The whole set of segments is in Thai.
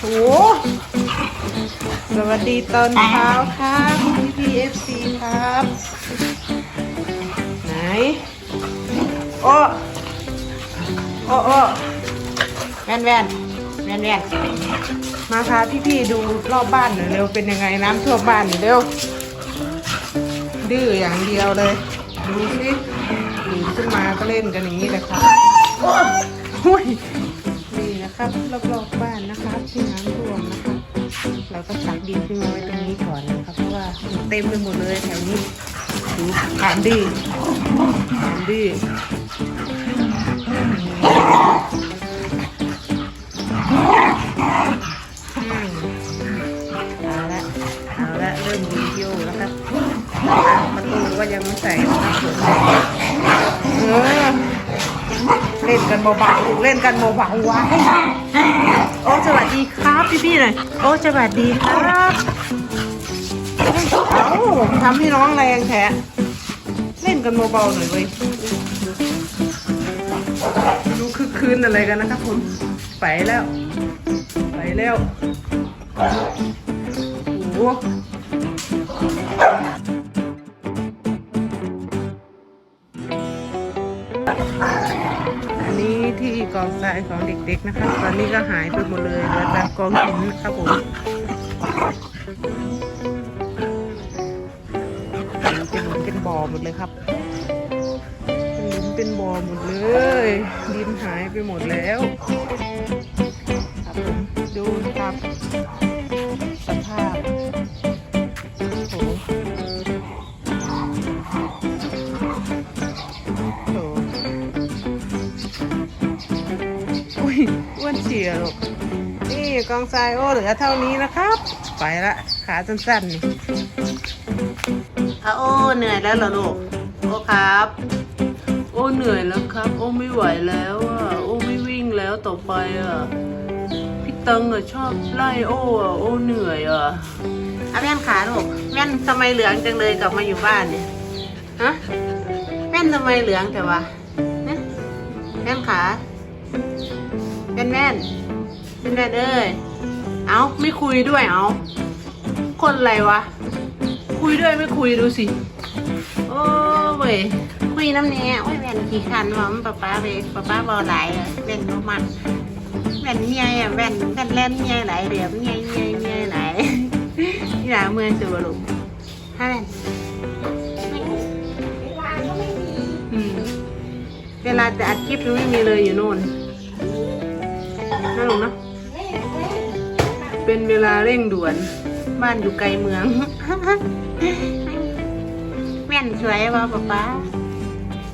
โอ้สวัสดีตอนเช้าครับพี่พีเอฟซีครับ ไหน โอ้โอ้โอ้แว่นแว่นแว่นแว่นมาพาพี่พี่ดูรอบบ้านหน่อยเร็วเป็นยังไงน้ำท่วมบ้านหน่อยเร็ว ดื้ออย่างเดียวเลย ดูสิตื่นขึ้นมาก็เล่นกันอย่างนี้เลยครับโอ้ย ครับรอบๆบ้านนะครับที่น้ำท่วมนะครับเราก็ตักดินขึ้นมาไว้ตรงนี้ก่อนนะครับเพราะว่าเต็มไปหมดเลยแถวนี้ดูถามดื้อถามดื้ออืมเอาละเอาละเริ่มดีโยแล้วครับประตูก็ยังไม่ใส่เออ เล่นกันเบาๆเล่นกันเบาๆว้โอ้สวัสดีครับพี่ๆหน่อยโอ้สวัสดีครับเอ้าทำให้น้องแรงแท้เล่นกันเบาๆหน่อยเว้ยดูคึกคืนอะไรกันนะครับคุณไปแล้ว ไปแล้วโอ้ องทรายของเด็กๆนะครับตอนนี้ก็หายไปหมดเลยเหลือแต่กองหินนะครับผมเป็นเป็นบ่อหมดเลยครับเป็นหลุมเป็นบ่อหมดเลยดินหายไปหมดแล้วครับผมดูครับสภาพ อ้วนเฉียลูกนี่กองทรายโอ้เหลือเท่านี้นะครับ ไปละขาสั้นๆนี่อาโอ้เหนื่อยแล้วเหรอลูกโอ้ครับ โอ้เหนื่อยแล้วครับ โอ้ไม่ไหวแล้วอะโอ้ไม่วิ่งแล้วต่อไปอะพี่ตังอะชอบไล่โอ้อะโอ้เหนื่อยอะอาแม่นขาลูกแม่นทำไมเหลืองจังเลยกลับมาอยู่บ้านเนี่ยฮะแม่นทำไมเหลืองแต่ว่าฮะแม่นขา เป็นแม่นเป็นแม่นเอ้ยเอาไม่คุยด้วยเอาคนอะไรวะ คุยด้วยไม่คุยดูสิ โอ้เว้ยคุยน้ำเนี้ยโอ้ยแม่นขี้คันว่ามันป้าป้าไปป้าป้าบอไหลายอะแม่นบ่มันแม่นเมียอะแม่นแม่นแล่นเมียไหลายเดี๋ยวเมียเมียเมียไหลายที่หลังเมืองสุวรรณฮะแม่นเวลาจะอัดคลิปมันไม่มีเลยอยู่โน่น น่าลงเนะเป็นเวลาเร่งด่วน บ้านอยู่ไกลเมืองแว่นสวยว่ะป๊าป๊า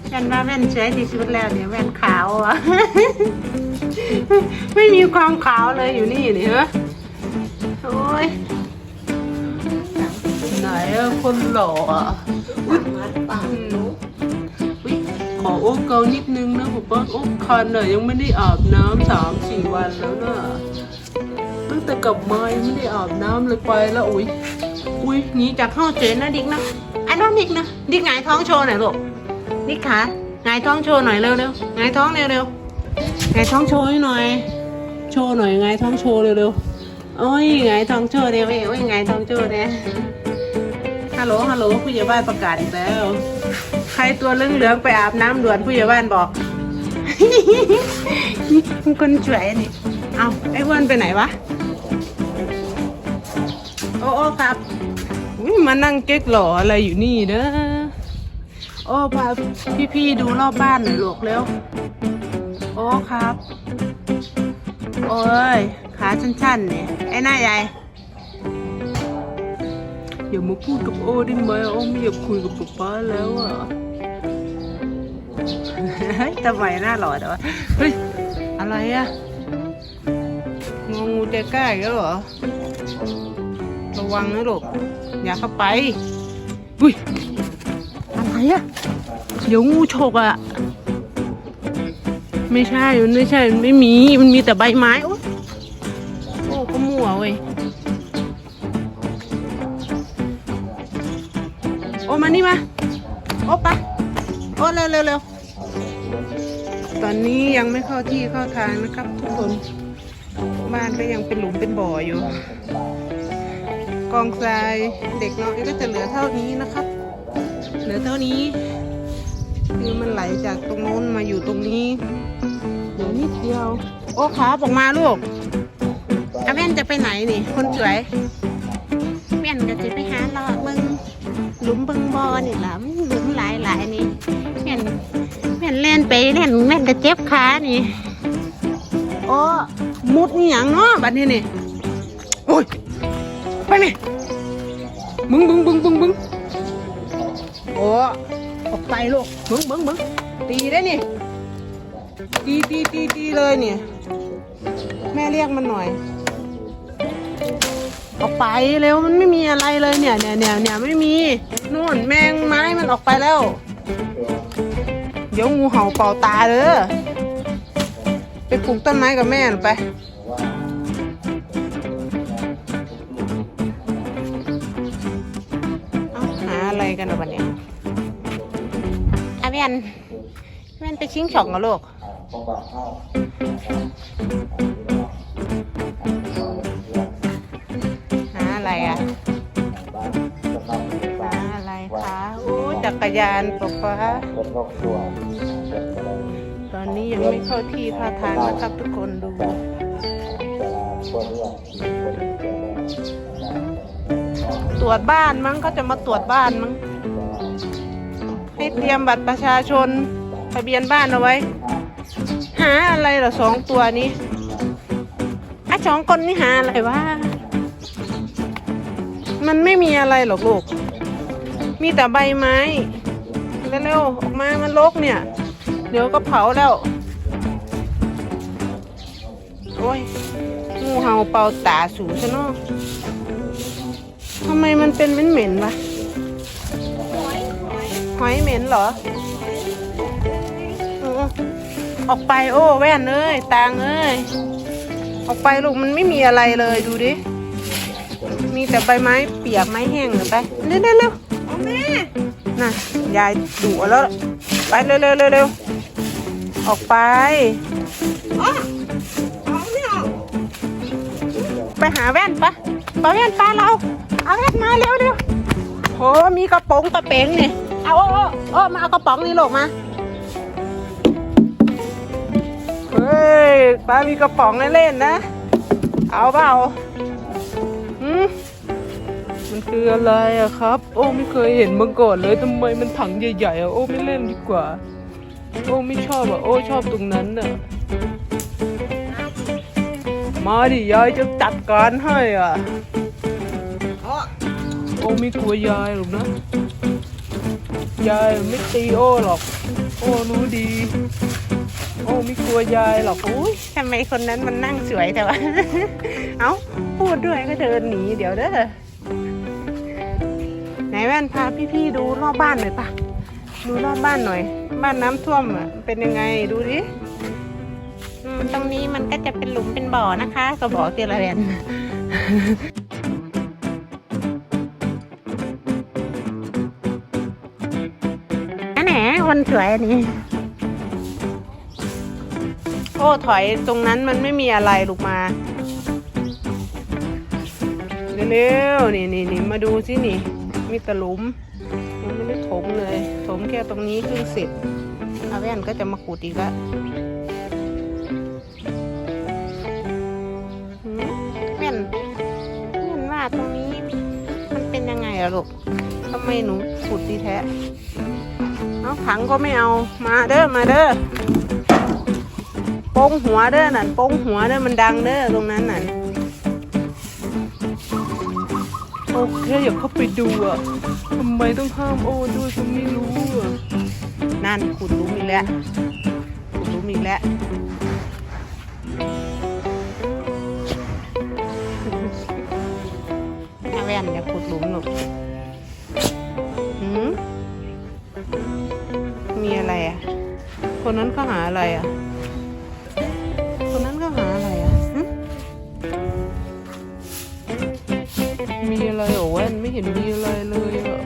แว่นว่าแว่นสวยที่สุดแล้วเนี่ยแว่นขาวอะไม่มีความขาวเลยอยู่นี่นี่ฮะโอ้ยไหนคนหล่ออะอุ๊ย ยขอโอ้เกานิดนึงนะป๊าป๊าโอ้คันอะยังไม่ได้อาบน้ำสามสี่วันแล้วนะตั้งแต่กลับมายังไม่ได้อาบน้ำเลยไปแล้วอุ๊ยอุ้ยหนีจากห้องเจนนะดิกนะไอ้น้องดิกนะดิกหงายท้องโชว์หน่อยลูกดิกขาหงายท้องโชว์หน่อยเร็วเร็วหงายท้องเร็วเร็วหงายท้องโชว์ให้หน่อย โชว์หน่อยหงายท้องโชว์เร็วเร็วโอ้ยหงายท้องโชว์เร็วเว้ยโอ้ยหงายท้องโชว์เนี่ยฮัลโหลฮัลโหลผู้ใหญ่บ้านประกาศอีกแล้ว ใครตัวเลืองเหลืองๆไปอาบน้ำด่วนผู้ใหญ่บ้านบอก คนสวยนี่ เอาไอ้อ้วนไปไหนวะ โอ้โอ้ครับอุ๊ยมานั่งเก๊กหล่ออะไรอยู่นี่เด้อ โอ้พาพี่ๆดูรอบบ้านหน่อยลูกเร็ว โอ้ครับ โอ้ย ขาสั้นๆเนี่ยไอ้หน้าใหญ่ อย่ามาพูดกับโอ้ได้ไหมโอ้ไม่อยากคุยกับป๊าป๊าแล้วอะ เฮ้ยทำไมหน้าหล่อแต่ว่าเฮ้ยอะไรอะงองูเตก้าอีกแล้วเหรอ ระวังนะลูกอย่าเข้าไปอุ้ยอะไรอะเดี๋ยวงูฉกอะไม่ใช่มันไม่ใช่มันไม่มีมันมีแต่ใบไม้โอ้โอ้ก็มั่วเว้ยโอ้มานี่มาโอ้ปะโอ้เร็วเร็วเร็ว ตอนนี้ยังไม่เข้าที่เข้าทางนะครับ ทุกคน บ้านก็ยังเป็นหลุมเป็นบ่ออยู่ กองทรายเด็กน้อยก็จะเหลือเท่านี้นะครับ เหลือเท่านี้ คือมันไหลจากตรงโน้นมาอยู่ตรงนี้เหลือนิดเดียว โอ้ขาออกมาลูกอาแว่นจะไปไหนนี่ คนสวยแม่นก็จะไปหาเลาะเบิ่งหลุมบิ่งบ่อนี่ล่ะมันหลุมหลายหลายๆนี่ นแม่นเล่นไปเล่นแม่นก็เจ็บขานี่โอ้มุดนี่อย่างเนาะบัดนี้นี่โอ้ยไปไหมบึ้งบึ้งบึ้งบึ้งบึ้งโอ้ออกไปลูกบึ้งบึ้งบึ้งตีได้นี่ตีตีตีตีเลยเนี่ยแม่เรียกมันหน่อยออกไปเร็วมันไม่มีอะไรเลยเนี่ยเนี่ยเนี่ยเนี่ยไม่มีนู่นแมงไม้มันออกไปแล้ว เดี๋ยวงูเห่าเป่าตาเด้อไปปลูกต้นไม้กับแม่หน่อยไป เอาหาอะไรกันวะเนี่ยอาแม่นแม่นไปชิงช่องกับลูก กรยานป๊าป๊าตอนนี้ยังไม่เข้าที่ท่าทางนะครับทุกคนดู ตรวจบ้านมั้งเขาจะมาตรวจบ้านมั้ง ให้เตรียมบัตรประชาชนทะเบียนบ้านเอาไว้ หาอะไรเหรอสองตัวนี้อะสองคนนี่หาอะไรวะ มันไม่มีอะไรหรอกลูก มีแต่ใบไม้เร็วๆออกมามันรกเนี่ย เดี๋ยวก็เผาแล้ว โอ้ยงูเห่าเป่าตาสูซะเนาะทำไมมันเป็นเหม็นๆวะหอยเหม็นเหรอ ออออกไปโอ้แว่นเอ้ยตางเอ้ย ออกไปลูกมันไม่มีอะไรเลยดูดิ มีแต่ใบไม้เปียกไม้แห้งเหรอไปเร็วเร็วเร็วเอาแม่น่ะยายดุแล้ว ไปเร็วเร็วเร็วเร็วออกไปไปหาแว่นปะไปแว่นปะเรา เอาแว่นมาเร็วเร็วโหมีกระป๋องกระเป๋งนี่เอาโอ้โอ้โอ้มาเอากระป๋องนี่ลูกมาเฮ้ยป้ามีกระป๋องให้เล่นนะ เอาเปล่าหืม มันคืออะไรอะครับ โอ้ไม่เคยเห็นมาก่อนเลยทำไมมันถังใหญ่ๆอะโอ้ไม่เล่นดีกว่า โอ้ไม่ชอบอะโอ้ชอบตรงนั้นน่ะมาดิยายจะจัดการให้อะ โอ้ไม่กลัวยายหรอกนะ ยายไม่ตีโอ้หรอก โอ้รู้ดี โอ้ไม่กลัวยายหรอกโอ้ยทำไมคนนั้นมันนั่งสวยแต่ว่า เอ้าพูดด้วยก็เดินหนีเดี๋ยวเด้อ ไหนแว่นพาพี่ๆดูรอบบ้านหน่อยปะดูรอบบ้านหน่อย บ้านน้ำท่วมอะเป็นยังไงดูดิอืมตรงนี้มันก็จะเป็นหลุมเป็นบ่อนะคะ ก็บอกเตียละเรียนอันไหนคนสวยอันนี้ โอ้ถอยตรงนั้นมันไม่มีอะไรลูกมาเร็วๆนี่นี่นี่มาดูสินี่ มีตะลุมยังไม่ได้ถมเลยถมแค่ตรงนี้เพิ่งเสร็จอาแว่นก็จะมาขุดอีกแล้วแม่นแม่นว่าตรงนี้มันเป็นยังไงอะลูกทำไมหนูขุดดีแท้เอาถังก็ไม่เอามาเด้อมาเด้อโป้งหัวเด้อนั่นโป้งหัวเด้อมันดังเด้อตรงนั้นน่ โอเคอยากเข้าไปดูอะทำไมต้องห้ามโอ้ด้วยฉันไม่รู้อะนั่นขุดหลุมอีกแล้วขุดหลุมอีกแล้วอาแว่นอย่าขุดหลุมลูกหืมมีอะไรอะคนนั้นก็หาอะไรอะ เห็นมีอะไรเลยอะ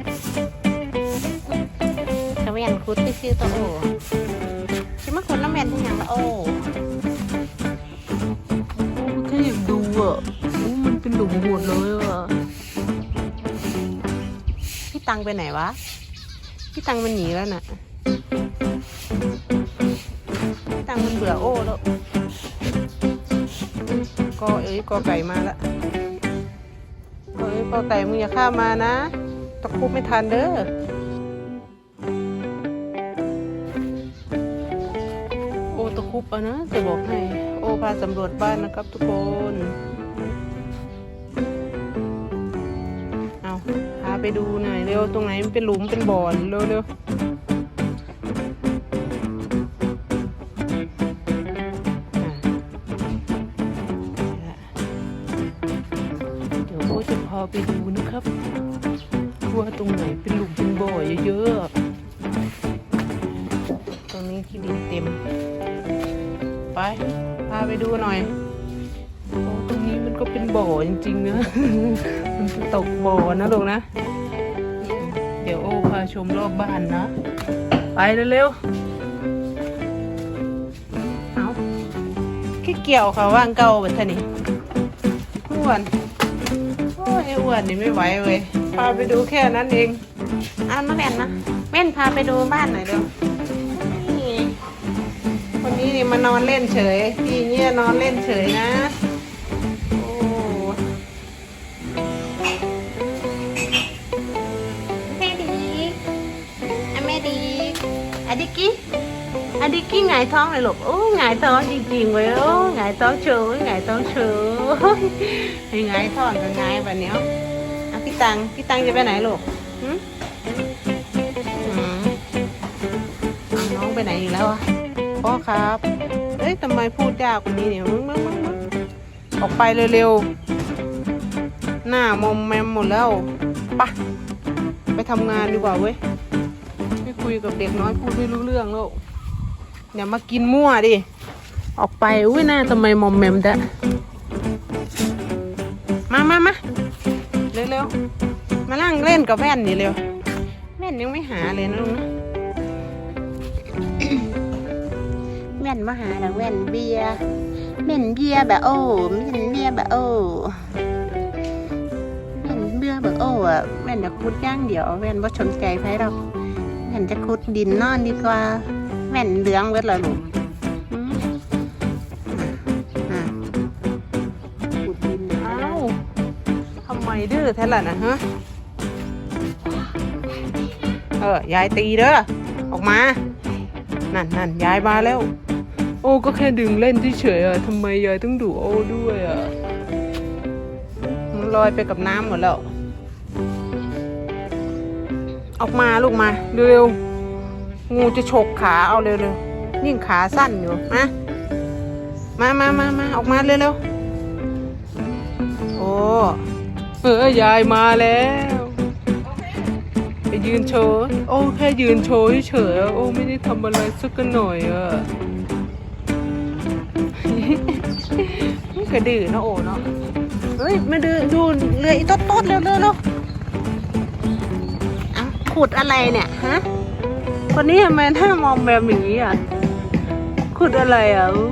อาแว่นขุดที่ชื่อตัวโอคิดว่าคนละแม่นที่ยังละโอโอ้แค่อยากอะโอ้มันเป็นหลุมหมดเลยอะ พี่ตังไปไหนวะ พี่ตังมันหนีแล้วน่ะ พี่ตังมันเบื่อโอ้แล้วกอเอ้ยกอไก่มาละ กอเอ้ยกอไก่มึงอย่าข้ามมานะ ตะคุบไม่ทันเด้อโอตะคุบอะนะจะบอกให้ โอพาสำรวจบ้านนะครับทุกคนเอาพาไปดูหน่อยเร็วตรงไหนมันเป็นหลุมเป็นบ่อนเร็วเก็เป็นบ่อจริงๆนะ มันตกบ่อนะลูกนะ เดี๋ยวโอ้พาชมรอบบ้านนะ ไปเร็วๆเอาขี้เกี่ยวค่ะว่างเก่าแบบท่านี่อ้วน โอ้ยอ้วนนี่ไม่ไหวเว้ย พาไปดูแค่นั้นเองอ่านมาแม่นนะ แม่นพาไปดูบ้านหน่อยเร็วนี่คนนี้นี่มานอนเล่นเฉย พี่เนี่ยนอนเล่นเฉยนะ หงายท้องเลยลูกโอ้หงายท้องจริงๆเว้ยโอ้หงายท้องเฉยหงายท้องเฉยห้หงายท้องก็หงายแบบเนี้ยอะพี่ตังพี่ตังจะไปไหนลูกหึหืมเอน้องไปไหนอีกแล้วอะพ่อครับ เอ้ยทำไมพูดยากกว่านี้เนี่ยมึงมึงมึงมึงออกไปเร็วๆ หน้ามอมแมมหมดแล้วปะไปทำงานดีกว่าเว้ย ไม่คุยกับเด็กน้อยพูดไม่รู้เรื่องแล้ว อย่ามากินมั่วดิ ออกไปอุ้ยหน้าทำไมมอมแมมแต่มามามาเร็วๆ มานั่งเล่นกับแว่นนี่เร็ว แว่นยังไม่หาเลยนะลุงนะแว่นมาหาแล้วแว่นเบียร์เหม็นเบียร์แบบโอ้เหม็นเบียร์แบบโอ้เหม็นเบียร์แบบโอ้อะแม่นจะคุดย่างเดี๋ยวแม่นว่าสนใจไผหรอกแม่นจะคุดดินนอนดีกว่า แม่นเหลืองเบิดเลยลูกอืมอะขุดดินเอ้าทำไมดื้อแท้ล่ะนะฮะ เออ ยายตีเด้อ ออกมา นั่นนั่นยายมาแล้ว โอ้ก็แค่ดึงเล่นเฉยๆอะทำไมยายต้องดุโอ้ด้วยอะ มันลอยไปกับน้ำหมดแล้ว ออกมาลูกมา เร็วๆ งูจะฉกขาเอาเร็วๆยิ่งขาสั้นอยู่มามามามามาออกมาเร็วๆโอ้เออยายมาแล้ว ไปยืนโชว์โอ้แค่ยืนโชว์เฉยๆโอ้ไม่ได้ทำอะไรสักหน่อยอะนี่กระดือนะโอ้เนาะเฮ้ยมาดูดูเรืออีต๊ดโต๊ดเร็วเร็วเร็วอะขุดอะไรเนี่ยฮะ คนนี้ทำไมหน้ามอมแบบอย่างนี้อะขุดอะไรอะอู้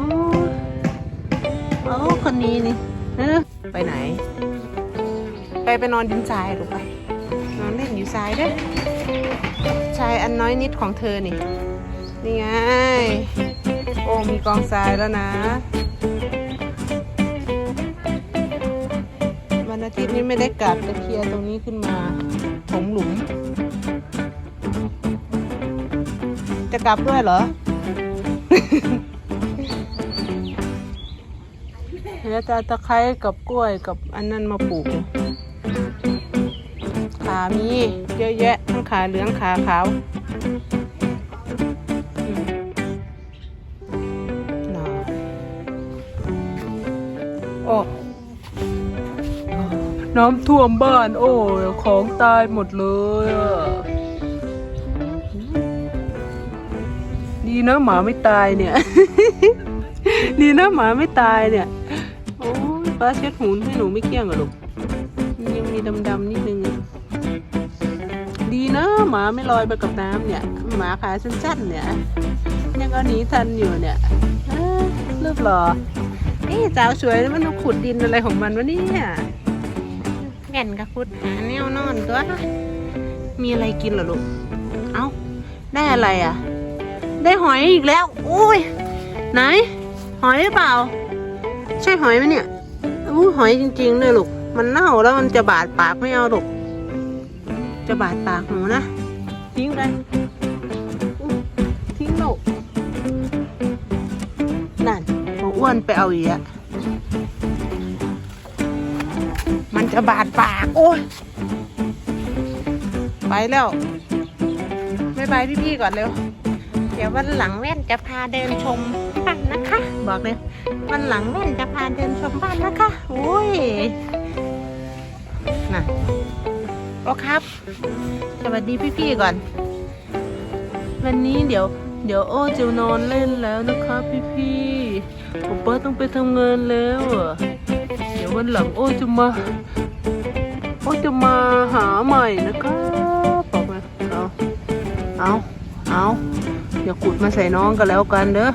โอ้คนนี้นี่เออไปไหน ไปไปนอนดินทรายลูกไปนอนเล่นอยู่ทรายด้อทรายอันน้อยนิดของเธอนี่นี่ไงโอ้มีกองทรายแล้วนะวันอาทิตย์นี้ไม่ได้กลับจะเคลียตรงนี้ขึ้นมาถมหลุม จะกลับด้วยเหรอเดี๋ยวจะเอาตะไคร้กับกล้วยกับอันนั้นมาปลูก ขามีเยอะแยะทั้งขาเหลืองขาขาวอืมน่ะโอ้น้ำท่วมบ้าน โอ้ยของตายหมดเลยอะ ดีนะหมาไม่ตายเนี่ย ดีนะหมาไม่ตายเนี่ย โอ้ยป้าเช็ดหูให้หนูไม่เกลี้ยงเหรอลูกมันยังมีดำๆนิดนึงอะดีนะหมาไม่ลอยไปกับน้ำเนี่ย หมาขาสั้นๆเนี่ย ยังเอาหนีทันอยู่เนี่ยเอ้ยรูปหล่อเอ๊ะสาวสวยมันมาขุดดินอะไรของมันวะเนี่ยแก่นกับขุดหาแนวนอนตัวมีอะไรกินเหรอลูก เอ้า ได้อะไรอะ ได้หอยอีกแล้ว อุ้ย ไหน หอยหรือเปล่า ใช่หอยไหมเนี่ยอู้หอยจริงๆเลยลูก มันเน่าแล้วมันจะบาดปากไม่เอาลูก จะบาดปากหนูนะ ทิ้งไปทิ้งลูกนั่นพออ้วนไปเอาอีกอะมันจะบาดปาก โอ้ย ไปแล้วบายบายพี่ๆก่อนเร็ว เดี๋ยววันหลังแว่นจะพาเดินชมบ้านนะคะ บอกเลย วันหลังแว่นจะพาเดินชมบ้านนะคะโอ้ยน่ะโอครับ สวัสดีพี่ๆก่อน วันนี้เดี๋ยว เดี๋ยวโอ้จะนอนเล่นแล้วนะคะพี่ๆผมป้าต้องไปทำงานแล้วอะเดี๋ยววันหลังโอ้จะมา โอ้จะมาหาใหม่นะครับบอกเลยเอาเอาเอา อย่าขุดมาใส่น้องกันแล้วกันเด้อ